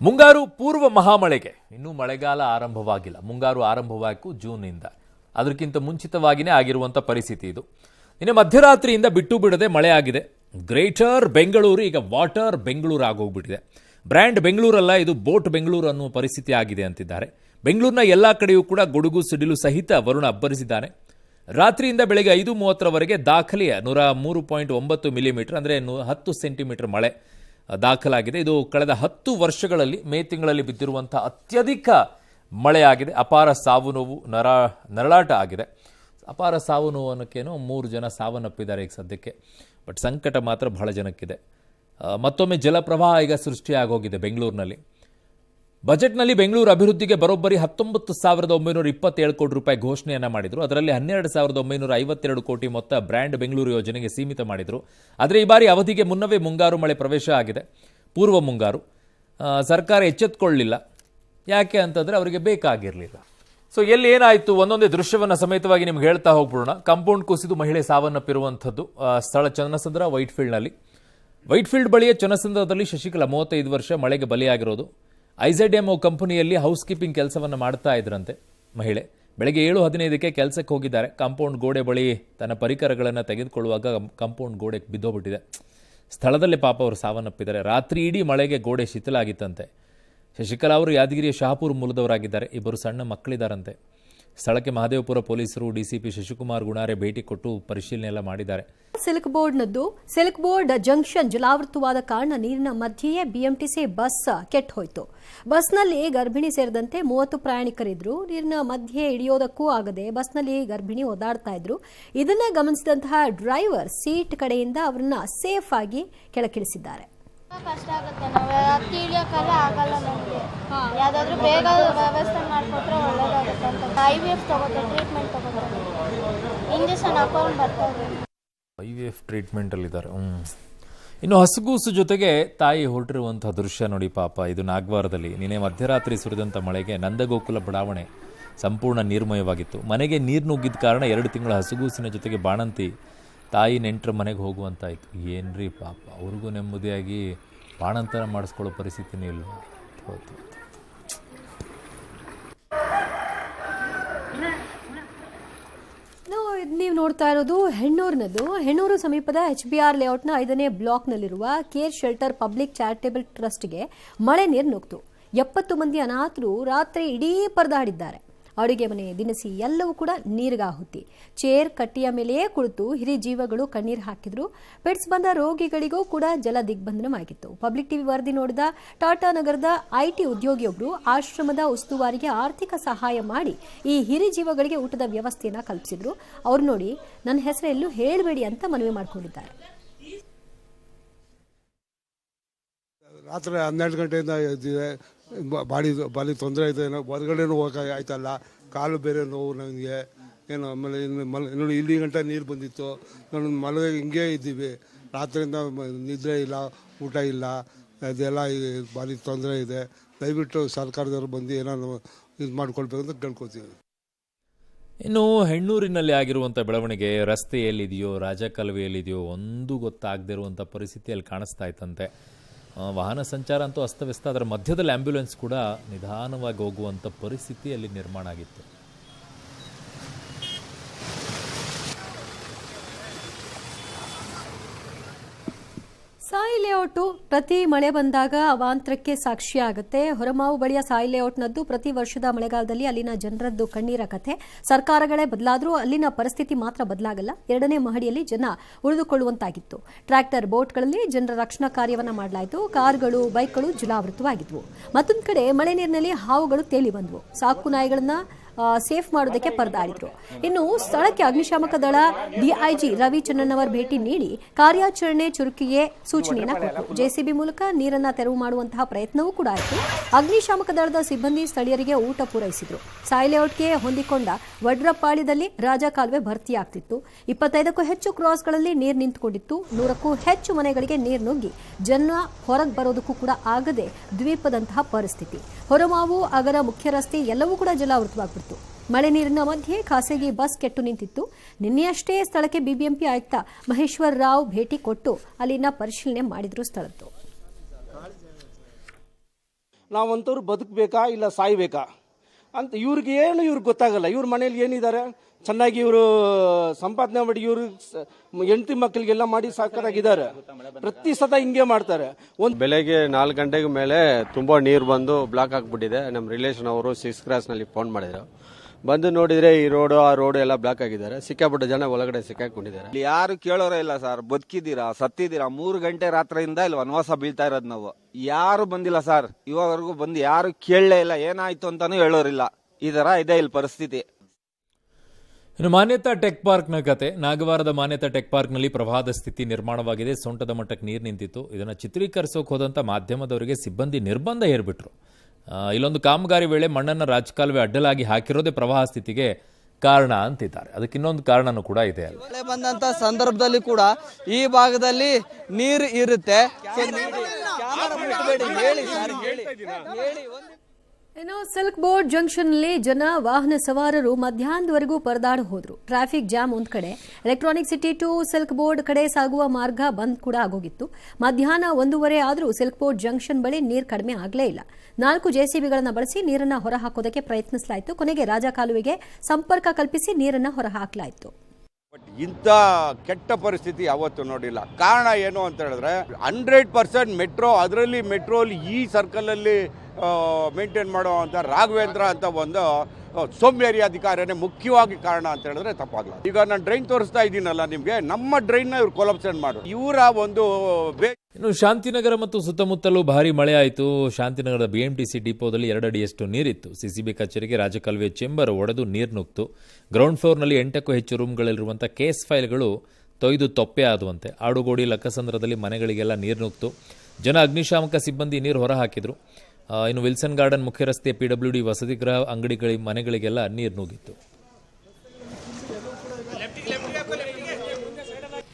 ಮುಂಗಾರು ಪೂರ್ವ ಮಹಾಮಳೆಗೆ. ಇನ್ನೂ ಮಳೆಗಾಲ ಆರಂಭವಾಗಿಲ್ಲ. ಮುಂಗಾರು ಆರಂಭವಾಯಿತು ಜೂನ್ನಿಂದ. ಅದಕ್ಕಿಂತ ಮುಂಚಿತವಾಗಿಯೇ ಆಗಿರುವಂಥ ಪರಿಸ್ಥಿತಿ ಇದು. ನಿನ್ನೆ ಮಧ್ಯರಾತ್ರಿಯಿಂದ ಬಿಟ್ಟು ಬಿಡದೆ ಮಳೆ ಆಗಿದೆ. ಗ್ರೇಟರ್ ಬೆಂಗಳೂರು, ಈಗ ವಾಟರ್ ಬೆಂಗಳೂರು ಆಗೋಗ್ಬಿಟ್ಟಿದೆ. ಬ್ರ್ಯಾಂಡ್ ಬೆಂಗಳೂರಲ್ಲ, ಇದು ಬೋಟ್ ಬೆಂಗಳೂರು ಅನ್ನುವ ಪರಿಸ್ಥಿತಿ ಆಗಿದೆ ಅಂತಿದ್ದಾರೆ. ಬೆಂಗಳೂರಿನ ಎಲ್ಲ ಕಡೆಯೂ ಕೂಡ ಗುಡುಗು, ಸಿಡಿಲು ಸಹಿತ ವರುಣ ಅಬ್ಬರಿಸಿದ್ದಾನೆ. ರಾತ್ರಿಯಿಂದ ಬೆಳಗ್ಗೆ ಐದು ಮೂವತ್ತರವರೆಗೆ ದಾಖಲೆಯ ನೂರ ಮೂರು ಪಾಯಿಂಟ್ ಒಂಬತ್ತು ಮಿಲಿಮೀಟರ್, ಅಂದರೆ ಹತ್ತು ಸೆಂಟಿಮೀಟರ್ ಮಳೆ ದಾಖಲಾಗಿದೆ. ಇದು ಕಳೆದ ಹತ್ತು ವರ್ಷಗಳಲ್ಲಿ ಮೇ ತಿಂಗಳಲ್ಲಿ ಬಿದ್ದಿರುವಂಥ ಅತ್ಯಧಿಕ ಮಳೆಯಾಗಿದೆ. ಅಪಾರ ಸಾವು ನೋವು, ನರ, ನರಳಾಟ ಆಗಿದೆ. ಅಪಾರ ಸಾವು ನೋವು ಮೂರು ಜನ ಸಾವನ್ನಪ್ಪಿದ್ದಾರೆ ಈಗ ಸದ್ಯಕ್ಕೆ. ಬಟ್ ಸಂಕಟ ಮಾತ್ರ ಬಹಳ ಜನಕ್ಕಿದೆ. ಮತ್ತೊಮ್ಮೆ ಜಲಪ್ರವಾಹ ಈಗ ಸೃಷ್ಟಿಯಾಗೋಗಿದೆ ಬೆಂಗಳೂರಿನಲ್ಲಿ. ಬಜೆಟ್ನಲ್ಲಿ ಬೆಂಗಳೂರು ಅಭಿವೃದ್ಧಿಗೆ ಬರೋಬ್ಬರಿ ಹತ್ತೊಂಬತ್ತು ಸಾವಿರದ ಒಂಬೈನೂರ ಇಪ್ಪತ್ತೇಳು ಕೋಟಿ ರೂಪಾಯಿ ಘೋಷಣೆಯನ್ನ ಮಾಡಿದರು. ಅದರಲ್ಲಿ ಹನ್ನೆರಡು ಸಾವಿರದ ಒಂಬೈನೂರ ಐವತ್ತೆರಡು ಕೋಟಿ ಮೊತ್ತ ಬ್ರ್ಯಾಂಡ್ ಬೆಂಗಳೂರು ಯೋಜನೆಗೆ ಸೀಮಿತ ಮಾಡಿದರು. ಆದರೆ ಈ ಬಾರಿ ಅವಧಿಗೆ ಮುನ್ನವೇ ಮುಂಗಾರು ಮಳೆ ಪ್ರವೇಶ ಆಗಿದೆ. ಪೂರ್ವ ಮುಂಗಾರು. ಸರ್ಕಾರ ಎಚ್ಚೆತ್ತುಕೊಳ್ಳಿಲ್ಲ ಯಾಕೆ ಅಂತಂದರೆ ಅವರಿಗೆ ಬೇಕಾಗಿರಲಿಲ್ಲ. ಸೊ ಎಲ್ಲಿ ಏನಾಯಿತು ಒಂದೊಂದೇ ದೃಶ್ಯವನ್ನು ಸಮೇತವಾಗಿ ನಿಮ್ಗೆ ಹೇಳ್ತಾ ಹೋಗ್ಬಿಡೋಣ. ಕಾಂಪೌಂಡ್ ಕುಸಿದು ಮಹಿಳೆ ಸಾವನ್ನಪ್ಪಿರುವಂಥದ್ದು ಸ್ಥಳ ಚನ್ನಸಂದ್ರ, ವೈಟ್ಫೀಲ್ಡ್ನಲ್ಲಿ. ವೈಟ್ಫೀಲ್ಡ್ ಬಳಿಯ ಚನ್ನಸಂದ್ರದಲ್ಲಿ ಶಶಿಕಲಾ ಮೂವತ್ತೈದು ವರ್ಷ ಮಳೆಗೆ ಬಲಿಯಾಗಿರೋದು. ಐಝೆಡ್ಎಂಒ ಕಂಪನಿಯಲ್ಲಿ ಹೌಸ್ ಕೀಪಿಂಗ್ ಕೆಲಸವನ್ನು ಮಾಡ್ತಾ ಇದ್ರಂತೆ ಮಹಿಳೆ. ಬೆಳಗ್ಗೆ ಏಳು ಹದಿನೈದಕ್ಕೆ ಕೆಲಸಕ್ಕೆ ಹೋಗಿದ್ದಾರೆ. ಕಾಂಪೌಂಡ್ ಗೋಡೆ ಬಳಿ ತನ್ನ ಪರಿಕರಗಳನ್ನು ತೆಗೆದುಕೊಳ್ಳುವಾಗ ಕಾಂಪೌಂಡ್ ಗೋಡೆ ಬಿದ್ದೋಗ್ಬಿಟ್ಟಿದೆ. ಸ್ಥಳದಲ್ಲೇ ಪಾಪ ಅವರು ಸಾವನ್ನಪ್ಪಿದ್ದಾರೆ. ರಾತ್ರಿ ಇಡೀ ಮಳೆಗೆ ಗೋಡೆ ಶಿಥಿಲಾಗಿತ್ತಂತೆ. ಶಶಿಕಲಾ ಅವರು ಯಾದಗಿರಿಯ ಶಹಾಪುರ ಮೂಲದವರಾಗಿದ್ದಾರೆ. ಇಬ್ಬರು ಸಣ್ಣ ಮಕ್ಕಳಿದ್ದಾರಂತೆ. ಸ್ಥಳಕ್ಕೆ ಮಹದೇವಪುರ ಪೊಲೀಸರು ಡಿಸಿಪಿ ಶಶಿಕುಮಾರ್ ಗುಣಾರೆ ಭೇಟಿ ಕೊಟ್ಟು ಪರಿಶೀಲನೆ ಎಲ್ಲ ಮಾಡಿದ್ದಾರೆ. ಸಿಲ್ಕ್ ಬೋರ್ಡ್ನದ್ದು ಸಿಲ್ಕ್ ಬೋರ್ಡ್ ಜಂಕ್ಷನ್ ಜಲಾವೃತವಾದ ಕಾರಣ ನೀರಿನ ಮಧ್ಯೆಯೇ ಬಿಎಂಟಿಸಿ ಬಸ್ ಕೆಟ್ಟ ಹೋಯಿತು. ಬಸ್ನಲ್ಲಿ ಗರ್ಭಿಣಿ ಸೇರಿದಂತೆ ಮೂವತ್ತು ಪ್ರಯಾಣಿಕರಿದ್ರು. ನೀರಿನ ಮಧ್ಯೆ ಇಳಿಯೋದಕ್ಕೂ ಆಗದೆ ಬಸ್ನಲ್ಲಿ ಗರ್ಭಿಣಿ ಓದಾಡ್ತಾ ಇದ್ರು. ಇದನ್ನ ಗಮನಿಸಿದಂತಹ ಡ್ರೈವರ್ ಸೀಟ್ ಕಡೆಯಿಂದ ಅವರನ್ನ ಸೇಫ್ ಆಗಿ ಕೆಳಕಿಳಿಸಿದ್ದಾರೆ ಕಷ್ಟ ಆಗುತ್ತೆ. ನಾವು ಹತ್ತಿ ಇಳಿಯೋಕ್ಕೆಲ್ಲ ಆಗಲ್ಲ ನಮಗೆ. ಯಾವುದಾದ್ರೂ ಬೇಗ ವ್ಯವಸ್ಥೆ ಮಾಡಿಕೊಟ್ರೆ ಒಳ್ಳೇದಾಗುತ್ತೆ ಅಂತ. ಐ ವಿ ಎಫ್ ತಗೋತಾರೆ ಟ್ರೀಟ್ಮೆಂಟ್ ತಗೋತಾರೆ ಇಂಜೆಕ್ಷನ್ ಹಾಕೊಂಡು ಬರ್ತಾರೆ ಐ ವಿ ಎಫ್ ಟ್ರೀಟ್ಮೆಂಟಲ್ಲಿದ್ದಾರೆ ಹ್ಞೂ ಇನ್ನು ಹಸುಗೂಸು ಜೊತೆಗೆ ತಾಯಿ ಹೊರಟಿರುವಂತಹ ದೃಶ್ಯ ನೋಡಿ ಪಾಪ. ಇದು ನಾಗವಾರದಲ್ಲಿ. ನಿನ್ನೆ ಮಧ್ಯರಾತ್ರಿ ಸುರಿದಂಥ ಮಳೆಗೆ ನಂದಗೋಕುಲ ಬಡಾವಣೆ ಸಂಪೂರ್ಣ ನೀರ್ಮಯವಾಗಿತ್ತು. ಮನೆಗೆ ನೀರು ನುಗ್ಗಿದ ಕಾರಣ ಎರಡು ತಿಂಗಳ ಹಸುಗೂಸಿನ ಜೊತೆಗೆ ಬಾಣಂತಿ ತಾಯಿ ನೆಂಟರ ಮನೆಗೆ ಹೋಗುವಂತಾಯಿತು. ಏನ್ರಿ ಪಾಪ. ಅವ್ರಿಗೂ ನೆಮ್ಮದಿಯಾಗಿ ಬಾಣಂತನ ಮಾಡಿಸ್ಕೊಳ್ಳೋ ಪರಿಸ್ಥಿತಿನೇ ಇಲ್ಲ ನೀವು ನೋಡ್ತಾ ಇರೋದು ಹೆಣ್ಣೂರಿನದು ಹೆಣ್ಣೂರು ಸಮೀಪದ ಎಚ್ ಬಿ ಆರ್ ಲೇಔಟ್ನ ಐದನೇ ಬ್ಲಾಕ್ನಲ್ಲಿರುವ ಕೇರ್ ಶೆಲ್ಟರ್ ಪಬ್ಲಿಕ್ ಚಾರಿಟೇಬಲ್ ಟ್ರಸ್ಟ್ಗೆ ಮಳೆ ನೀರು ನುಗ್ತು. ಎಪ್ಪತ್ತು ಮಂದಿ ಅನಾಥರು ರಾತ್ರಿ ಇಡೀ ಪರದಾಡಿದ್ದಾರೆ. ಅಡುಗೆ ಮನೆ ದಿನಸಿ ಎಲ್ಲವೂ ಕೂಡ ನೀರಿಗಾಹುತಿ. ಚೇರ್ ಕಟ್ಟಿಯ ಮೇಲೆಯೇ ಕುಳಿತು ಹಿರಿ ಜೀವಗಳು ಕಣ್ಣೀರು ಹಾಕಿದ್ರು. ಪೆಟ್ಸ್ ಬಂದ ರೋಗಿಗಳಿಗೂ ಕೂಡ ಜಲ ದಿಗ್ಬಂಧನವಾಗಿತ್ತು ಪಬ್ಲಿಕ್ ಟಿವಿ ವರದಿ ನೋಡಿದ ಟಾಟಾ ನಗರದ ಐಟಿ ಉದ್ಯೋಗಿಯೊಬ್ಬರು ಆಶ್ರಮದ ಉಸ್ತುವಾರಿಗೆ ಆರ್ಥಿಕ ಸಹಾಯ ಮಾಡಿ ಈ ಹಿರಿ ಜೀವಗಳಿಗೆ ಊಟದ ವ್ಯವಸ್ಥೆಯನ್ನು ಕಲ್ಪಿಸಿದ್ರು. ಅವ್ರು ನೋಡಿ, ನನ್ನ ಹೆಸರು ಎಲ್ಲೂ ಹೇಳಬೇಡಿ ಅಂತ ಮನವಿ ಮಾಡ್ಕೊಂಡಿದ್ದಾರೆ. ರಾತ್ರಿ ಹನ್ನೆರಡು ಗಂಟೆಯಿಂದ ಬಾಡಿ ಬಾಡಿ ತೊಂದರೆ ಇದೆ ಏನೋ, ಹೊರಗಡೆನೂ ಹೋಗಕ್ಕೆ ಆಯ್ತಲ್ಲ, ಕಾಲು ಬೇರೆ ನೋವು ನನಗೆ. ಏನು, ಆಮೇಲೆ ಇನ್ನು ಮಲ್, ನೋಡಿ, ಇಲ್ಲಿ ಗಂಟೆ ನೀರು ಬಂದಿತ್ತು. ನಾನು ಮಲಗ ಹಿಂಗೆ ಇದ್ದೀವಿ. ರಾತ್ರಿಯಿಂದ ನಿದ್ರೆ ಇಲ್ಲ, ಊಟ ಇಲ್ಲ. ಅದೆಲ್ಲ ಭಾರಿ ತೊಂದರೆ ಇದೆ. ದಯವಿಟ್ಟು ಸರ್ಕಾರದವರು ಬಂದು ಏನಾದ್ರು ಇದು ಮಾಡ್ಕೊಳ್ಬೇಕು ಅಂತ ಕೇಳ್ಕೊತೀವಿ ಇನ್ನು ಹೆಣ್ಣೂರಿನಲ್ಲಿ ಆಗಿರುವಂಥ ಬೆಳವಣಿಗೆ ರಸ್ತೆಯಲ್ಲಿದೆಯೋ ಎಲ್ಲಿದೆಯೋ ರಾಜಕಾಲುವೆ ಎಲ್ಲಿದೆಯೋ ಒಂದು ಗೊತ್ತಾಗದಿರುವಂಥ ಪರಿಸ್ಥಿತಿಯಲ್ಲಿ ಕಾಣಿಸ್ತಾ ಇತ್ತಂತೆ. ವಾಹನ ಸಂಚಾರ ಅಂತೂ ಅಸ್ತವ್ಯಸ್ತ ಅದರ ಮಧ್ಯದಲ್ಲಿ ಆ್ಯಂಬ್ಯುಲೆನ್ಸ್ ಕೂಡ ನಿಧಾನವಾಗಿ ಹೋಗುವಂಥ ಪರಿಸ್ಥಿತಿ ಅಲ್ಲಿ ನಿರ್ಮಾಣ ಆಗಿತ್ತು. ಸಾಯಿ ಲೇಔಟು ಪ್ರತಿ ಮಳೆ ಬಂದಾಗ ಅವಾಂತರಕ್ಕೆ ಸಾಕ್ಷಿಯಾಗುತ್ತೆ. ಹೊರಮಾವು ಬಳಿಯ ಸಾಯಿ ಲೇಔಟ್ನದ್ದು ಪ್ರತಿ ವರ್ಷದ ಮಳೆಗಾಲದಲ್ಲಿ ಅಲ್ಲಿನ ಜನರದ್ದು ಕಣ್ಣೀರ ಕಥೆ. ಸರ್ಕಾರಗಳೇ ಬದಲಾದರೂ ಅಲ್ಲಿನ ಪರಿಸ್ಥಿತಿ ಮಾತ್ರ ಬದಲಾಗಲ್ಲ. ಎರಡನೇ ಮಹಡಿಯಲ್ಲಿ ಜನ ಉಳಿದುಕೊಳ್ಳುವಂತಾಗಿತ್ತು. ಟ್ರ್ಯಾಕ್ಟರ್ ಬೋಟ್ಗಳಲ್ಲಿ ಜನರ ರಕ್ಷಣಾ ಕಾರ್ಯವನ್ನು ಮಾಡಲಾಯಿತು. ಕಾರ್ಗಳು, ಬೈಕ್ಗಳು ಜಲಾವೃತವಾಗಿದ್ವು. ಮತ್ತೊಂದು ಕಡೆ ಮಳೆ ನೀರಿನಲ್ಲಿ ಹಾವುಗಳು ತೇಲಿ ಬಂದವು ಸಾಕು ನಾಯಿಗಳನ್ನ ಸೇಫ್ ಮಾಡೋದಕ್ಕೆ ಪರದಾಡಿದ್ರು. ಇನ್ನು ಸ್ಥಳಕ್ಕೆ ಅಗ್ನಿಶಾಮಕ ದಳ ಡಿಐಜಿ ರವಿ ಅವರ ಭೇಟಿ ನೀಡಿ ಕಾರ್ಯಾಚರಣೆ ಚುರುಕಿಗೆ ಸೂಚನೆಯನ್ನು ಕೊಟ್ಟರು. ಜೆಸಿಬಿ ಮೂಲಕ ನೀರನ್ನ ತೆರವು ಮಾಡುವಂತಹ ಪ್ರಯತ್ನವೂ ಕೂಡ ಆಯಿತು. ಅಗ್ನಿಶಾಮಕ ದಳದ ಸಿಬ್ಬಂದಿ ಸ್ಥಳೀಯರಿಗೆ ಊಟ ಪೂರೈಸಿದ್ರು. ಸಾಯಿ ಲೇಔಟ್ಗೆ ಹೊಂದಿಕೊಂಡ ವಡ್ರಪಾಳ್ಯದಲ್ಲಿ ರಾಜ ಕಾಲುವೆ ಭರ್ತಿಯಾಗ್ತಿತ್ತು ಇಪ್ಪತ್ತೈದಕ್ಕೂ ಹೆಚ್ಚು ಕ್ರಾಸ್ಗಳಲ್ಲಿ ನೀರು ನಿಂತುಕೊಂಡಿತ್ತು. ನೂರಕ್ಕೂ ಹೆಚ್ಚು ಮನೆಗಳಿಗೆ ನೀರು ನುಗ್ಗಿ ಜನ ಹೊರಗೆ ಬರೋದಕ್ಕೂ ಕೂಡ ಆಗದೆ ದ್ವೀಪದಂತಹ ಪರಿಸ್ಥಿತಿ. ಹೊರಮಾವು, ಅಗರ, ಮುಖ್ಯ ರಸ್ತೆ ಎಲ್ಲವೂ ಕೂಡ ಜಲಾವೃತವಾಗ್ಬಿಡ್ತು. ಮಳೆ ನೀರಿನ ಮಧ್ಯೆ ಖಾಸಗಿ ಬಸ್ ಕೆಟ್ಟು ನಿಂತಿತ್ತು. ನಿನ್ನೆಯಷ್ಟೇ ಸ್ಥಳಕ್ಕೆ ಬಿಬಿಎಂಪಿ ಆಯುಕ್ತ ಮಹೇಶ್ವರ್ ರಾವ್ ಭೇಟಿ ಕೊಟ್ಟು ಅಲ್ಲಿನ ಪರಿಶೀಲನೆ ಮಾಡಿದ್ರು ಸ್ಥಳದ್ದು. ನಾವಂತವ್ರು ಬದುಕಬೇಕಾ ಇಲ್ಲ ಸಾಯ್ಬೇಕಾ? ಅಂತ ಇವ್ರಿಗೆ ಏನು ಇವ್ರಿಗೆ ಗೊತ್ತಾಗಲ್ಲ. ಇವ್ರ ಮನೇಲಿ ಏನಿದ್ದಾರೆ ಚೆನ್ನಾಗಿ ಇವರು ಸಂಪಾದನೆ ಮಾಡಿ ಇವರು ಹೆಂಡತಿ ಮಕ್ಕಳಿಗೆಲ್ಲ ಮಾಡಿ ಸಾಕಾಗಿದ್ದಾರೆ. ಪ್ರತಿ ಸತ ಹಿಂಗೆ ಮಾಡ್ತಾರೆ. ಒಂದು ಬೆಳಗ್ಗೆ ನಾಲ್ಕು ಗಂಟೆಗೆ ಮೇಲೆ ತುಂಬ ನೀರು ಬಂದು ಬ್ಲಾಕ್ ಆಗಿಬಿಟ್ಟಿದೆ ನಮ್ಮ ರಿಲೇಷನ್ ಅವರು ಸಿಕ್ಸ್ ಕ್ರಾಸ್ನಲ್ಲಿ ಫೋನ್ ಮಾಡಿದ್ರು. ಬಂದು ನೋಡಿದ್ರೆ ಈ ರೋಡು ಆ ರೋಡ್ ಎಲ್ಲ ಬ್ಲಾಕ್ ಆಗಿದ್ದಾರೆ. ಸಿಕ್ಕಾಪಟ್ಟೆ ಜನ ಒಳಗಡೆ ಸಿಕ್ಕಾಕೊಂಡಿದ್ದಾರೆ. ಇಲ್ಲಿ ಯಾರು ಕೇಳೋರೇ ಇಲ್ಲ ಸರ್. ಬದುಕಿದ್ದೀರಾ ಸತ್ತಿದ್ದೀರಾ? ಮೂರು ಗಂಟೆ ರಾತ್ರಿಯಿಂದ ಇಲ್ಲಿ ವನವಾಸ ಬೀಳ್ತಾ ಇರೋದು ನಾವು. ಯಾರು ಬಂದಿಲ್ಲ ಸರ್. ಇವಾಗವರೆಗೂ ಬಂದು ಯಾರು ಕೇಳಲೇ ಇಲ್ಲ. ಏನಾಯ್ತು ಅಂತಾನೂ ಹೇಳೋರಿಲ್ಲ. ಈ ತರ ಇದೆ ಇಲ್ಲಿ ಪರಿಸ್ಥಿತಿ. ಇನ್ನು ಮಾನ್ಯತಾ ಟೆಕ್ ಪಾರ್ಕ್ನ ಕತೆ. ನಾಗವಾರದ ಮಾನ್ಯತಾ ಟೆಕ್ ಪಾರ್ಕ್ನಲ್ಲಿ ಪ್ರವಾಹದ ಸ್ಥಿತಿ ನಿರ್ಮಾಣವಾಗಿದೆ. ಸೊಂಟದ ಮಟ್ಟಕ್ಕೆ ನೀರು ನಿಂತಿತ್ತು. ಇದನ್ನು ಚಿತ್ರೀಕರಿಸೋಕೆ ಹೋದಂಥ ಮಾಧ್ಯಮದವರಿಗೆ ಸಿಬ್ಬಂದಿ ನಿರ್ಬಂಧ ಏರ್ಬಿಟ್ರು ಇಲ್ಲೊಂದು ಕಾಮಗಾರಿ ವೇಳೆ ಮಣ್ಣನ್ನು ರಾಜಕಾಲುವೆ ಅಡ್ಡಲಾಗಿ ಹಾಕಿರೋದೇ ಪ್ರವಾಹ ಸ್ಥಿತಿಗೆ ಕಾರಣ ಅಂತಿದ್ದಾರೆ. ಅದಕ್ಕೆ ಇನ್ನೊಂದು ಕಾರಣನೂ ಕೂಡ ಇದೆ ಅಲ್ಲಿ. ಮಳೆ ಬಂದಂತ ಸಂದರ್ಭದಲ್ಲಿ ಕೂಡ ಈ ಭಾಗದಲ್ಲಿ ನೀರು ಇರುತ್ತೆ. ಇನ್ನು ಸಿಲ್ಕ್ ಬೋರ್ಡ್ ಜಂಕ್ಷನ್ನಲ್ಲಿ ಜನ ವಾಹನ ಸವಾರರು ಮಧ್ಯಾಹ್ನದವರೆಗೂ ಪರದಾಡ ಹೋದ್ರು. ಟ್ರಾಫಿಕ್ ಜಾಮ್ ಒಂದ್ ಕಡೆ, Electronic City to Silk Board ಕಡೆ ಸಾಗುವ ಮಾರ್ಗ ಬಂದ್ ಕೂಡ ಆಗೋಗಿತ್ತು. ಮಧ್ಯಾಹ್ನ ಒಂದೂವರೆ ಆದರೂ ಸಿಲ್ಕ್ ಬೋರ್ಡ್ ಜಂಕ್ಷನ್ ಬಳಿ ನೀರು ಕಡಿಮೆ ಆಗಲೇ ಇಲ್ಲ. ನಾಲ್ಕು ಜೆಸಿಬಿಗಳನ್ನು ಬಳಸಿ ನೀರನ್ನ ಹೊರಹಾಕೋದಕ್ಕೆ ಪ್ರಯತ್ನಿಸಲಾಯಿತು. ಕೊನೆಗೆ ರಾಜ ಕಾಲುವೆಗೆ ಸಂಪರ್ಕ ಕಲ್ಪಿಸಿ ನೀರನ್ನು ಹೊರಹಾಕಲಾಯಿತು. ಬಟ್ ಇಂಥ ಕೆಟ್ಟ ಪರಿಸ್ಥಿತಿ ಯಾವತ್ತೂ ನೋಡಿಲ್ಲ. ಕಾರಣ ಏನು ಅಂತ ಹೇಳಿದ್ರೆ, ಹಂಡ್ರೆಡ್ ಪರ್ಸೆಂಟ್ ಮೆಟ್ರೋ, ಅದರಲ್ಲಿ ಮೆಟ್ರೋಲಿ ಈ ಸರ್ಕಲಲ್ಲಿ ಮೇಂಟೈನ್ ಮಾಡೋ ಅಂತ ರಾಘವೇಂದ್ರ ಅಂತ ಒಂದು ಅಧಿಕಾರಿಯೇ ಅಧಿಕಾರಿನೇ ಮುಖ್ಯವಾಗಿ ಕಾರಣ ಅಂತ ಹೇಳಿದ್ರೆ ತಪ್ಪಾಗಲ್ಲ ಈಗ ನಾನು ಡ್ರೈನ್ ತೋರಿಸ್ತಾ ಇದ್ದೀನಲ್ಲ ನಿಮಗೆ, ನಮ್ಮ ಡ್ರೈನ್ನ ಇವ್ರು ಕೊಲಪ್ಸನ್ ಮಾಡು ಇವರ ಒಂದು ಇನ್ನು ಶಾಂತಿನಗರ ಮತ್ತು ಸುತ್ತಮುತ್ತಲೂ ಭಾರಿ ಮಳೆ ಆಯಿತು ಶಾಂತಿನಗರದ ಬಿಎಂಟಿಸಿ ಡಿಪೋದಲ್ಲಿ ಎರಡು ಅಡಿಯಷ್ಟು ನೀರಿತ್ತು ಸಿಸಿಬಿ ಕಚೇರಿಗೆ ರಾಜಕಾಲುವೆ ಚೇಂಬರ್ ಒಡೆದು ನೀರು ನುಗ್ತು. ಗ್ರೌಂಡ್ ಫ್ಲೋರ್ನಲ್ಲಿ ಎಂಟಕ್ಕೂ ಹೆಚ್ಚು ರೂಮ್ಗಳಲ್ಲಿರುವಂಥ ಕೇಸ್ ಫೈಲ್ಗಳು ತೊಯ್ದು ತೊಪ್ಪೆ ಆದುವಂತೆ. ಆಡುಗೋಡಿ, ಲಕ್ಕಸಂದ್ರದಲ್ಲಿ ಮನೆಗಳಿಗೆಲ್ಲ ನೀರು ನುಗ್ತು. ಜನ ಅಗ್ನಿಶಾಮಕ ಸಿಬ್ಬಂದಿ ನೀರು ಹೊರ ಹಾಕಿದ್ರು ಇನ್ನು ವಿಲ್ಸನ್ ಗಾರ್ಡನ್ ಮುಖ್ಯ ರಸ್ತೆ ಪಿ ಡಬ್ಲ್ಯೂ ಡಿ ವಸತಿಗೃಹ ಅಂಗಡಿಗಳಿಗೆ ಮನೆಗಳಿಗೆಲ್ಲ ನೀರು ನುಗ್ಗಿತ್ತು.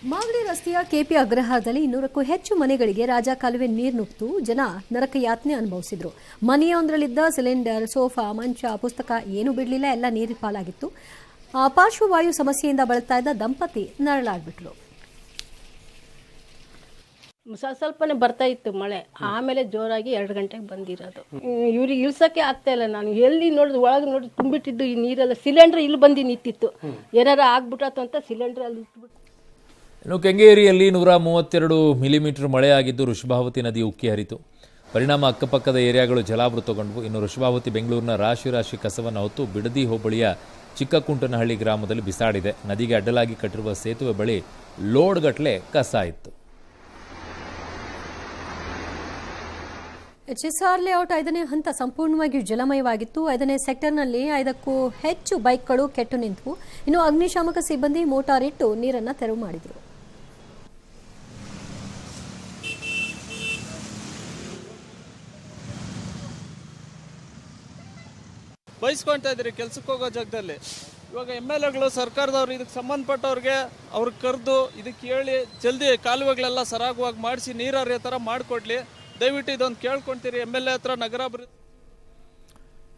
ಮಾಗಡಿ ರಸ್ತೆಯ ಕೆಪಿ ಅಗ್ರಹಾರದಲ್ಲಿ ಇನ್ನೂರಕ್ಕೂ ಹೆಚ್ಚು ಮನೆಗಳಿಗೆ ರಾಜಾ ಕಾಲುವೆ ನೀರು ನುಗ್ತು ಜನ ನರಕ ಯಾತನೆ ಅನುಭವಿಸಿದ್ರು. ಮನೆಯೊಂದರಲ್ಲಿದ್ದ ಸಿಲಿಂಡರ್, ಸೋಫಾ, ಮಂಚ, ಪುಸ್ತಕ ಏನೂ ಬಿಡಲಿಲ್ಲ. ಎಲ್ಲ ನೀರಿನ ಪಾಲಾಗಿತ್ತು. ಪಾರ್ಶ್ವವಾಯು ಸಮಸ್ಯೆಯಿಂದ ಬಳಲ್ತಾ ಇದ್ದ ದಂಪತಿ ನರಳಾಡ್ಬಿಟ್ರು ಸ- ಸ್ವಲ್ಪನೇ ಬರ್ತಾ ಇತ್ತು ಮಳೆ. ಆಮೇಲೆ ಜೋರಾಗಿ ಎರಡು ಗಂಟೆಗೆ ಬಂದಿರೋದು. ಇವ್ರಿಗೆ ಇಳ್ಸಕ್ಕೆ ಆಗ್ತಾ ಇಲ್ಲ. ನಾನು ಎಲ್ಲಿ ನೋಡಿದ್ರು ಒಳಗೆ ನೋಡಿ ತುಂಬಿಟ್ಟಿದ್ದು ಈ ನೀರೆಲ್ಲ. ಸಿಲಿಂಡರ್ ಇಲ್ಲಿ ಬಂದು ನಿಂತಿತ್ತು. ಏನಾರ ಆಗ್ಬಿಟ್ಟತು ಅಂತ ಸಿಲಿಂಡರ್ ಅಲ್ಲಿ ಇಟ್ಬಿಟ್ಟು. ಇನ್ನು ಕೆಂಗೇರಿಯಲ್ಲಿ ನೂರ ಮೂವತ್ತೆರಡು ಮಿಲಿಮೀಟರ್ ಮಳೆಯಾಗಿದ್ದು ಋಷಭಾವತಿ ನದಿ ಉಕ್ಕಿ ಹರಿತು. ಪರಿಣಾಮ ಅಕ್ಕಪಕ್ಕದ ಏರಿಯಾಗಳು ಜಲಾವೃತಗೊಂಡವು. ಇನ್ನು ಋಷಭಾವತಿ ಬೆಂಗಳೂರಿನ ರಾಶಿ ರಾಶಿ ಕಸವನ್ನು ಹೊತ್ತು ಬಿಡದಿ ಹೋಬಳಿಯ ಚಿಕ್ಕಕುಂಟನಹಳ್ಳಿ ಗ್ರಾಮದಲ್ಲಿ ಬಿಸಾಡಿದೆ. ನದಿಗೆ ಅಡ್ಡಲಾಗಿ ಕಟ್ಟಿರುವ ಸೇತುವೆ ಬಳಿ ಲೋಡ್ಗಟ್ಟಲೆ ಕಸ ಇತ್ತು. ಎಚ್ಎಸ್ಆರ್ ಲೇಔಟ್ ಐದನೇ ಹಂತ ಸಂಪೂರ್ಣವಾಗಿ ಜಲಮಯವಾಗಿತ್ತು. ಐದನೇ ಸೆಕ್ಟರ್ನಲ್ಲಿ ಐದಕ್ಕೂ ಹೆಚ್ಚು ಬೈಕ್ಗಳು ಕೆಟ್ಟು ನಿಂತವು. ಇನ್ನು ಅಗ್ನಿಶಾಮಕ ಸಿಬ್ಬಂದಿ ಮೋಟಾರ್ ಇಟ್ಟು ನೀರನ್ನು ತೆರವು ಮಾಡಿದರು. ಬಯಸ್ಕೊಳ್ತಾ ಇದ್ರಿ ಕೆಲ್ಸಕ್ಕೆ ಹೋಗೋ ಜಾಗದಲ್ಲಿ. ಇವಾಗ ಎಂ ಎಲ್ ಎಗಳು ಸರ್ಕಾರದವ್ರು, ಇದಕ್ಕೆ ಸಂಬಂಧಪಟ್ಟವ್ರಿಗೆ ಅವ್ರಿಗೆ ಕರೆದು ಇದಕ್ಕೆ ಹೇಳಿ ಜಲ್ದಿ ಕಾಲುವೆಗಳೆಲ್ಲ ಸರಾಗವಾಗಿ ಮಾಡಿಸಿ ನೀರು ಥರ ಮಾಡಿಕೊಡ್ಲಿ. ದಯವಿಟ್ಟು ಇದೊಂದು ಕೇಳ್ಕೊಂತೀರಿ. ಎಂ ಎಲ್ ಎ ಹತ್ರ ನಗರಾಭಿವೃದ್ಧಿ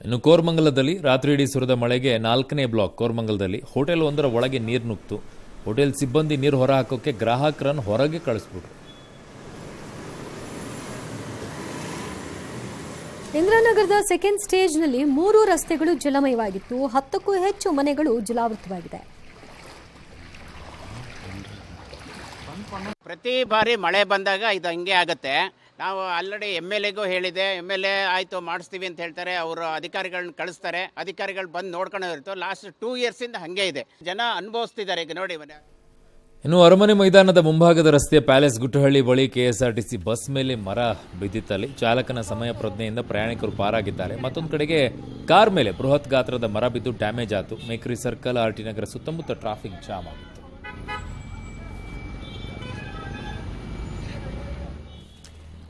ಇನ್ನು ಕೋರ್ಮಂಗಲದಲ್ಲಿ ರಾತ್ರಿ ಇಡೀ ಸುರಿದ ಮಳೆಗೆ ನಾಲ್ಕನೇ ಬ್ಲಾಕ್ ಕೋರ್ಮಂಗಲದಲ್ಲಿ ಹೋಟೆಲ್ ಒಂದರ ಒಳಗೆ ನೀರು ನುಗ್ತು. ಹೋಟೆಲ್ ಸಿಬ್ಬಂದಿ ನೀರು ಹೊರಹಾಕೋಕೆ ಗ್ರಾಹಕರನ್ನು ಹೊರಗೆ ಕಳಿಸ್ಬಿಟ್ರು. ಇಂದಿರಾನಗರದ ಸೆಕೆಂಡ್ ಸ್ಟೇಜ್ನಲ್ಲಿ ಮೂರು ರಸ್ತೆಗಳು ಜಲಮಯವಾಗಿತ್ತು. ಹತ್ತಕ್ಕೂ ಹೆಚ್ಚು ಮನೆಗಳು ಜಲಾವೃತವಾಗಿದೆ. ಪ್ರತಿ ಬಾರಿ ಮಳೆ ಬಂದಾಗ ಇದು ಹಂಗೆ ಆಗುತ್ತೆ. ನಾವು ಆಲ್ರೆಡಿ ಎಂ ಎಲ್ ಎಗೂ ಹೇಳಿದೆ, ಎಂ ಎಲ್ ಎ ಆಯಿತು ಮಾಡಿಸ್ತೀವಿ ಅಂತ ಹೇಳ್ತಾರೆ, ಅವರು ಅಧಿಕಾರಿಗಳನ್ನ ಕಳಿಸ್ತಾರೆ, ಅಧಿಕಾರಿಗಳು ಬಂದು ನೋಡ್ಕೊಂಡು ಲಾಸ್ಟ್ ಟೂ ಇಯರ್ಸಿಂದ ಹಾಗೆ ಇದೆ. ಜನ ಅನುಭವಿಸ್ತಿದ್ದಾರೆ ಈಗ ನೋಡಿ ಇನ್ನು ಅರಮನೆ ಮೈದಾನದ ಮುಂಭಾಗದ ರಸ್ತೆಯ ಪ್ಯಾಲೇಸ್ ಗುಟ್ಟಹಳ್ಳಿ ಬಳಿ ಕೆಎಸ್ಆರ್ಟಿಸಿ ಬಸ್ ಮೇಲೆ ಮರ ಬಿದ್ದಿತ್ತಲ್ಲಿ. ಚಾಲಕನ ಸಮಯ ಪ್ರಜ್ಞೆಯಿಂದ ಪ್ರಯಾಣಿಕರು ಪಾರಾಗಿದ್ದಾರೆ. ಮತ್ತೊಂದು ಕಡೆಗೆ ಕಾರ್ ಮೇಲೆ ಬೃಹತ್ ಗಾತ್ರದ ಮರ ಬಿದ್ದು ಡ್ಯಾಮೇಜ್ ಆಯಿತು. ಮೇಕ್ರಿ ಸರ್ಕಲ್ ಆರ್ಟಿ ನಗರ ಸುತ್ತಮುತ್ತ ಟ್ರಾಫಿಕ್ ಜಾಮ್ ಆಗಿತ್ತು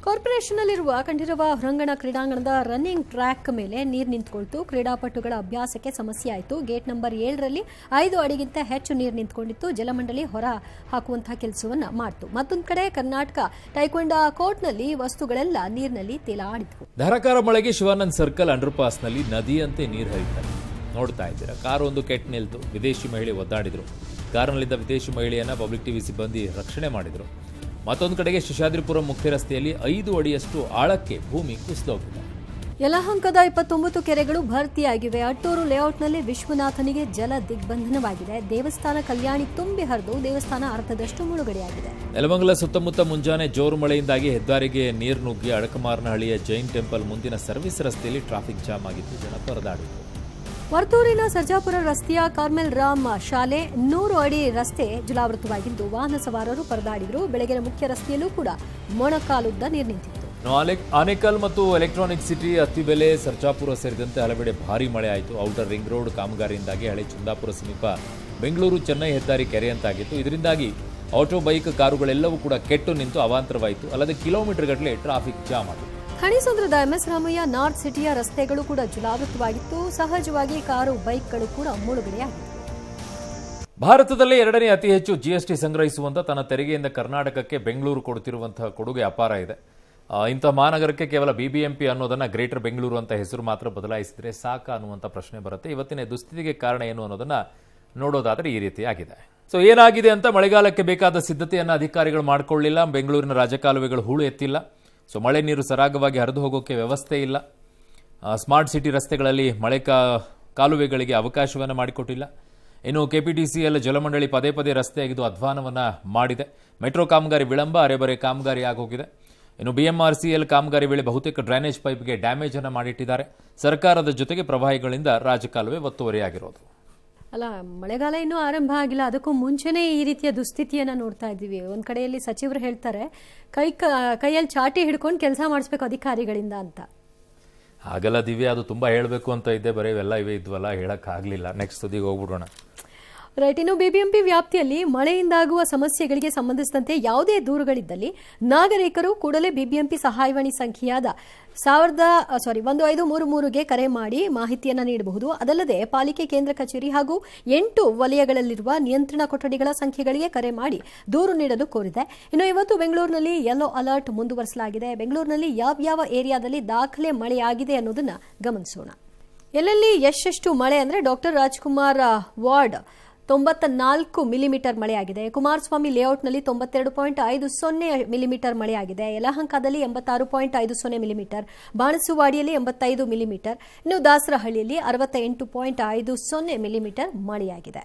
ಕಾರ್ಪೊರೇಷನ್ನಲ್ಲಿರುವ ಕಂಠೀರವ ಹೊರಾಂಗಣ ಕ್ರೀಡಾಂಗಣದ ರನ್ನಿಂಗ್ ಟ್ರ್ಯಾಕ್ ಮೇಲೆ ನೀರು ನಿಂತ್ಕೊಳ್ತು. ಕ್ರೀಡಾಪಟುಗಳ ಅಭ್ಯಾಸಕ್ಕೆ ಸಮಸ್ಯೆ ಆಯಿತು. ಗೇಟ್ ನಂಬರ್ ಏಳರಲ್ಲಿ ಐದು ಅಡಿಗಿಂತ ಹೆಚ್ಚು ನೀರು ನಿಂತ್ಕೊಂಡಿತ್ತು. ಜಲಮಂಡಳಿ ಹೊರ ಹಾಕುವಂತಹ ಕೆಲಸವನ್ನು ಮಾಡಿತು. ಮತ್ತೊಂದು ಕಡೆ ಕರ್ನಾಟಕ ಟೈಕೊಂಡ ಕೋರ್ಟ್ನಲ್ಲಿ ವಸ್ತುಗಳೆಲ್ಲ ನೀರಿನಲ್ಲಿ ತೇಲಾಡಿತು ಧಾರಾಕಾರ ಮಳೆಗೆ ಶಿವಾನಂದ್ ಸರ್ಕಲ್ ಅಂಡರ್ಪಾಸ್ನಲ್ಲಿ ನದಿಯಂತೆ ನೀರು ಹರಿತಾರೆ ನೋಡ್ತಾ ಇದ್ದೀರಾ ಒಂದು ಕೆಟ್ಟ ನಿಲ್ತು. ವಿದೇಶಿ ಮಹಿಳೆ ಒದ್ದಾಡಿದ್ರು. ಕಾರಿನಲ್ಲಿದ್ದ ವಿದೇಶಿ ಮಹಿಳೆಯನ್ನ ಪಬ್ಲಿಕ್ ಟಿವಿ ಸಿಬ್ಬಂದಿ ರಕ್ಷಣೆ ಮಾಡಿದ್ರು. ಮತ್ತೊಂದು ಕಡೆಗೆ ಶೇಷಾದ್ರಿಪುರ ಮುಖ್ಯ ರಸ್ತೆಯಲ್ಲಿ ಐದು ಅಡಿಯಷ್ಟು ಆಳಕ್ಕೆ ಭೂಮಿ ಕುಸಿದೋಗಿದೆ. ಯಲಹಂಕದ ಇಪ್ಪತ್ತೊಂಬತ್ತು ಕೆರೆಗಳು ಭರ್ತಿಯಾಗಿವೆ. ಅಟ್ಟೂರು ಲೇಔಟ್ನಲ್ಲಿ ವಿಶ್ವನಾಥನಿಗೆ ಜಲ ದಿಗ್ಬಂಧನವಾಗಿದೆ. ದೇವಸ್ಥಾನ ಕಲ್ಯಾಣಿ ತುಂಬಿ ಹರಿದು ದೇವಸ್ಥಾನ ಅರ್ಧದಷ್ಟು ಮುಳುಗಡೆಯಾಗಿದೆ. ನೆಲಮಂಗಲ ಸುತ್ತಮುತ್ತ ಮುಂಜಾನೆ ಜೋರು ಮಳೆಯಿಂದಾಗಿ ಹೆದ್ದಾರಿಗೆ ನೀರು ನುಗ್ಗಿ ಅಡಕಮಾರನಹಳ್ಳಿಯ ಜೈನ್ ಟೆಂಪಲ್ ಮುಂದಿನ ಸರ್ವಿಸ್ ರಸ್ತೆಯಲ್ಲಿ ಟ್ರಾಫಿಕ್ ಜಾಮ್ ಆಗಿದ್ದು ಜನ ಪರದಾಡಿದರು ವರ್ತೂರಿನ ಸರ್ಜಾಪುರ ರಸ್ತೆಯ ಕಾರ್ಮೆಲ್ ರಾಮ್ ಶಾಲೆ ನೂರು ಅಡಿ ರಸ್ತೆ ಜಲಾವೃತವಾಗಿದ್ದು ವಾಹನ ಸವಾರರು ಪರದಾಡಿದರು. ಬೆಳಗಿನ ಮುಖ್ಯ ರಸ್ತೆಯಲ್ಲೂ ಕೂಡ ಮೊಣಕಾಲುದ್ದ ನೀರು ನಿಂತಿತ್ತು ಆನೇಕಲ್ ಮತ್ತು ಎಲೆಕ್ಟ್ರಾನಿಕ್ ಸಿಟಿ ಅತ್ತಿಬೆಲೆ ಸರ್ಜಾಪುರ ಸೇರಿದಂತೆ ಹಲವೆಡೆ ಭಾರಿ ಮಳೆ ಆಯಿತು. ಔಟರ್ ರಿಂಗ್ ರೋಡ್ ಕಾಮಗಾರಿಯಿಂದಾಗಿ ಹಳೆ ಚಂದಾಪುರ ಸಮೀಪ ಬೆಂಗಳೂರು, ಚೆನ್ನೈ ಹೆದ್ದಾರಿ ಕೆರೆಯಂತಾಗಿತ್ತು. ಇದರಿಂದಾಗಿ ಆಟೋ, ಬೈಕ್, ಕಾರುಗಳೆಲ್ಲವೂ ಕೂಡ ಕೆಟ್ಟು ನಿಂತು ಅವಾಂತರವಾಯಿತು. ಅಲ್ಲದೆ ಕಿಲೋಮೀಟರ್ ಗಟ್ಟಲೆ ಟ್ರಾಫಿಕ್ ಜಾಮ್ ಆಗಿತ್ತು ಖಣಿಸಂದ್ರದ ಎಂಎಸ್ ರಾಮಯ್ಯ ನಾರ್ತ್ ಸಿಟಿಯ ರಸ್ತೆಗಳು ಕೂಡ ಜಲಾವೃತವಾಗಿತ್ತು. ಸಹಜವಾಗಿ ಕಾರು, ಬೈಕ್ಗಳು ಕೂಡ ಮುಳುಗಡೆಯಾಗಿತ್ತು ಭಾರತದಲ್ಲೇ ಎರಡನೇ ಅತಿ ಹೆಚ್ಚು ಜಿಎಸ್ಟಿ ಸಂಗ್ರಹಿಸುವಂತ ತನ್ನ ತೆರಿಗೆಯಿಂದ ಕರ್ನಾಟಕಕ್ಕೆ ಬೆಂಗಳೂರು ಕೊಡುತ್ತಿರುವಂತಹ ಕೊಡುಗೆ ಅಪಾರ ಇದೆ. ಇಂಥ ಮಹಾನಗರಕ್ಕೆ ಕೇವಲ ಬಿಬಿಎಂಪಿ ಅನ್ನೋದನ್ನ ಗ್ರೇಟರ್ ಬೆಂಗಳೂರು ಅಂತ ಹೆಸರು ಮಾತ್ರ ಬದಲಾಯಿಸಿದ್ರೆ ಸಾಕ ಅನ್ನುವಂಥ ಪ್ರಶ್ನೆ ಬರುತ್ತೆ. ಇವತ್ತಿನ ದುಸ್ಥಿತಿಗೆ ಕಾರಣ ಏನು ಅನ್ನೋದನ್ನ ನೋಡೋದಾದ್ರೆ ಈ ರೀತಿ ಆಗಿದೆ. ಸೊ ಏನಾಗಿದೆ ಅಂತ ಮಳೆಗಾಲಕ್ಕೆ ಬೇಕಾದ ಸಿದ್ಧತೆಯನ್ನು ಅಧಿಕಾರಿಗಳು ಮಾಡಿಕೊಳ್ಳಿಲ್ಲ. ಬೆಂಗಳೂರಿನ ರಾಜಕಾಲುವೆಗಳು ಹೂಳು ಎತ್ತಿಲ್ಲ ಸೊ ಮಳೆ ನೀರು ಸರಾಗವಾಗಿ ಹರಿದು ಹೋಗೋಕ್ಕೆ ವ್ಯವಸ್ಥೆ ಇಲ್ಲ. ಸ್ಮಾರ್ಟ್ ಸಿಟಿ ರಸ್ತೆಗಳಲ್ಲಿ ಮಳೆ ಕಾ, ಕಾಲುವೆಗಳಿಗೆ ಅವಕಾಶವನ್ನು ಮಾಡಿಕೊಟ್ಟಿಲ್ಲ. ಇನ್ನು ಕೆಪಿಟಿಸಿಎಲ್ ಜಲಮಂಡಳಿ ಪದೇ ಪದೇ ರಸ್ತೆಯಾಗಿದ್ದು ಅಧ್ವಾನವನ್ನು ಮಾಡಿದೆ. ಮೆಟ್ರೋ ಕಾಮಗಾರಿ ವಿಳಂಬ, ಅರೆಬರೆ ಕಾಮಗಾರಿ ಆಗೋಗಿದೆ. ಇನ್ನು ಬಿಎಂಆರ್ಸಿಎಲ್ ಕಾಮಗಾರಿ ವೇಳೆ ಬಹುತೇಕ ಡ್ರೈನೇಜ್ ಪೈಪ್ಗೆ ಡ್ಯಾಮೇಜನ್ನು ಮಾಡಿಟ್ಟಿದ್ದಾರೆ. ಸರ್ಕಾರದ ಜೊತೆಗೆ ಪ್ರವಾಹಿಗಳಿಂದ ರಾಜಕಾಲುವೆ ಒತ್ತುವರಿಯಾಗಿರೋದು. ಅಲ್ಲ, ಮಳೆಗಾಲ ಇನ್ನೂ ಆರಂಭ ಆಗಿಲ್ಲ. ಅದಕ್ಕೂ ಮುಂಚೆನೇ ಈ ರೀತಿಯ ದುಸ್ಥಿತಿಯನ್ನ ನೋಡ್ತಾ ಇದ್ದೀವಿ. ಒಂದು ಕಡೆಯಲ್ಲಿ ಸಚಿವರು ಹೇಳ್ತಾರೆ, ಕೈ ಕೈಯಲ್ಲಿ ಚಾಟಿ ಹಿಡ್ಕೊಂಡು ಕೆಲಸ ಮಾಡಿಸ್ಬೇಕು ಅಧಿಕಾರಿಗಳಿಂದ ಅಂತ. ಹಾಗೆಲ್ಲ ದಿವ್ಯ, ಅದು ತುಂಬಾ ಹೇಳಬೇಕು ಅಂತ ಇದ್ದೆ. ಬರೀ ಇವೆಲ್ಲ ಇವೆ ಇದ್ವಲ್ಲ, ಹೇಳೋಕ್ಕಾಗಲಿಲ್ಲ. ನೆಕ್ಸ್ಟ್ ಸುದ್ದಿಗೆ ಹೋಗ್ಬಿಡೋಣ. ರೈಟ್ ಇನ್ನು ಬಿಬಿಎಂಪಿ ವ್ಯಾಪ್ತಿಯಲ್ಲಿ ಮಳೆಯಿಂದಾಗುವ ಸಮಸ್ಯೆಗಳಿಗೆ ಸಂಬಂಧಿಸಿದಂತೆ ಯಾವುದೇ ದೂರುಗಳಿದ್ದಲ್ಲಿ ನಾಗರಿಕರು ಕೂಡಲೇ ಬಿಬಿಎಂಪಿ ಸಹಾಯವಾಣಿ ಸಂಖ್ಯೆಯಾದ ಸಾವಿರದ ಸಾರಿ ಒಂದು ಐದು ಮೂರು ಮೂರುಗೆ ಕರೆ ಮಾಡಿ ಮಾಹಿತಿಯನ್ನು ನೀಡಬಹುದು. ಅದಲ್ಲದೆ ಪಾಲಿಕೆ ಕೇಂದ್ರ ಕಚೇರಿ ಹಾಗೂ ಎಂಟು ವಲಯಗಳಲ್ಲಿರುವ ನಿಯಂತ್ರಣ ಕೊಠಡಿಗಳ ಸಂಖ್ಯೆಗಳಿಗೆ ಕರೆ ಮಾಡಿ ದೂರು ನೀಡಲು ಕೋರಿದೆ. ಇನ್ನು ಇವತ್ತು ಬೆಂಗಳೂರಿನಲ್ಲಿ ಯೆಲ್ಲೋ ಅಲರ್ಟ್ ಮುಂದುವರಿಸಲಾಗಿದೆ. ಬೆಂಗಳೂರಿನಲ್ಲಿ ಯಾವ ಯಾವ ಏರಿಯಾದಲ್ಲಿ ದಾಖಲೆ ಮಳೆಯಾಗಿದೆ ಅನ್ನೋದನ್ನ ಗಮನಿಸೋಣ. ಎಲ್ಲೆಲ್ಲಿ ಎಷ್ಟೆಷ್ಟು ಮಳೆ ಅಂದರೆ ಡಾಕ್ಟರ್ ರಾಜ್ಕುಮಾರ್ ವಾರ್ಡ್ ತೊಂಬತ್ತ ನಾಲ್ಕು ಮಿಲಿಮೀಟರ್ ಮಳೆಯಾಗಿದೆ. ಕುಮಾರಸ್ವಾಮಿ ಲೇಔಟ್ನಲ್ಲಿ ತೊಂಬತ್ತೆರಡು ಪಾಯಿಂಟ್ ಐದು ಸೊನ್ನೆ ಮಿಲಿಮೀಟರ್ ಮಳೆಯಾಗಿದೆ. ಯಲಹಂಕದಲ್ಲಿ ಎಂಬತ್ತಾರು ಪಾಯಿಂಟ್ ಐದು ಸೊನ್ನೆ ಮಿಲಿಮೀಟರ್, ಬಾಣಸುವಾಡಿಯಲ್ಲಿ ಎಂಬತ್ತೈದು ಮಿಲಿಮೀಟರ್, ಇನ್ನು ದಾಸರಹಳ್ಳಿಯಲ್ಲಿ ಅರವತ್ತ ಎಂಟು ಪಾಯಿಂಟ್ ಐದು ಸೊನ್ನೆ ಮಿಲಿಮೀಟರ್ ಮಳೆಯಾಗಿದೆ.